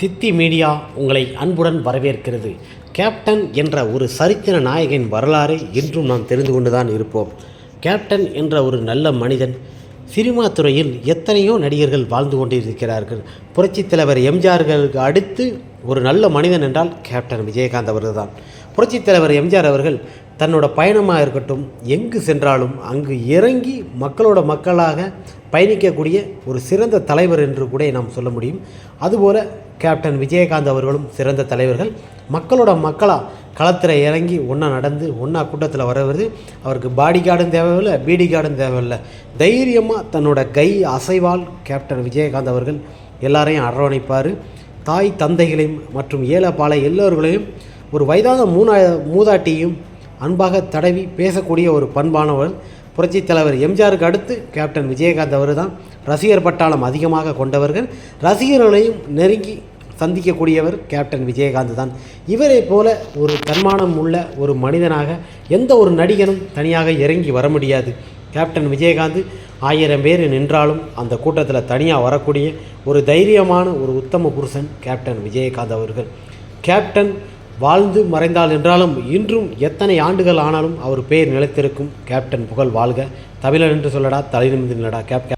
தித்தி media உங்களை அன்புடன் வரவேற்கிறது. கேப்டன் என்ற ஒரு சரித்திர நாயகன் வரலாறு இன்றும் நாம் தெரிந்து கொண்டுதான் இருப்போம். கேப்டன் என்ற ஒரு நல்ல மனிதன் சினிமா துறையில் எத்தனையோ நடிகர்கள் வாழ்ந்து கொண்டிருக்கிறார்கள். புரட்சித் தலைவர் எம்ஜிஆர்களுக்கு அடுத்து ஒரு நல்ல மனிதன் என்றால் கேப்டன் விஜயகாந்த் அவர்கள் தான் புரட்சித் தலைவர் எம்ஜிஆர் அவர்கள் தன்னோட பயணமாக இருக்கட்டும் எங்கு சென்றாலும் அங்கு இறங்கி மக்களோட மக்களாக பயணிக்கக்கூடிய ஒரு சிறந்த தலைவர் என்று கூட நாம் சொல்ல முடியும். அதுபோல் கேப்டன் விஜயகாந்த் அவர்களும் சிறந்த தலைவர்கள். மக்களோட மக்களாக களத்தில் இறங்கி ஒன்றா நடந்து ஒன்றா கூட்டத்தில் வரவருது அவருக்கு பாடி கார்டும் தேவையில்லை பீடி கார்டும் தேவையில்லை. தைரியமாக தன்னோட கை அசைவால் கேப்டன் விஜயகாந்த் அவர்கள் எல்லாரையும் அரவணைப்பார். தாய் தந்தைகளையும் மற்றும் ஏழைப்பாலை எல்லோர்களையும் ஒரு வயதான மூணா மூதாட்டியும் அன்பாக தடவி பேசக்கூடிய ஒரு பண்பானவர் புரட்சித் தலைவர் எம்ஜிஆருக்கு அடுத்து கேப்டன் விஜயகாந்த் அவர் தான் ரசிகர் பட்டாளம் அதிகமாக கொண்டவர்கள். ரசிகர்களையும் நெருங்கி சந்திக்கக்கூடியவர் கேப்டன் விஜயகாந்த் தான். இவரை போல ஒரு தன்மானம் உள்ள ஒரு மனிதனாக எந்த ஒரு நடிகனும் தனியாக இறங்கி வர முடியாது. கேப்டன் விஜயகாந்த் ஆயிரம் பேர் நின்றாலும் அந்த கூட்டத்தில் தனியாக வரக்கூடிய ஒரு தைரியமான ஒரு உத்தம புருஷன் கேப்டன் விஜயகாந்த் அவர்கள். கேப்டன் வாழ்ந்து மறைந்தால் என்றாலும் இன்றும் எத்தனை ஆண்டுகள் ஆனாலும் அவர் பெயர் நிலைத்திருக்கும். கேப்டன் புகழ் வாழ்க. தமிழன் என்று சொல்லடா தலை நிமிந்து நிலடா கேப்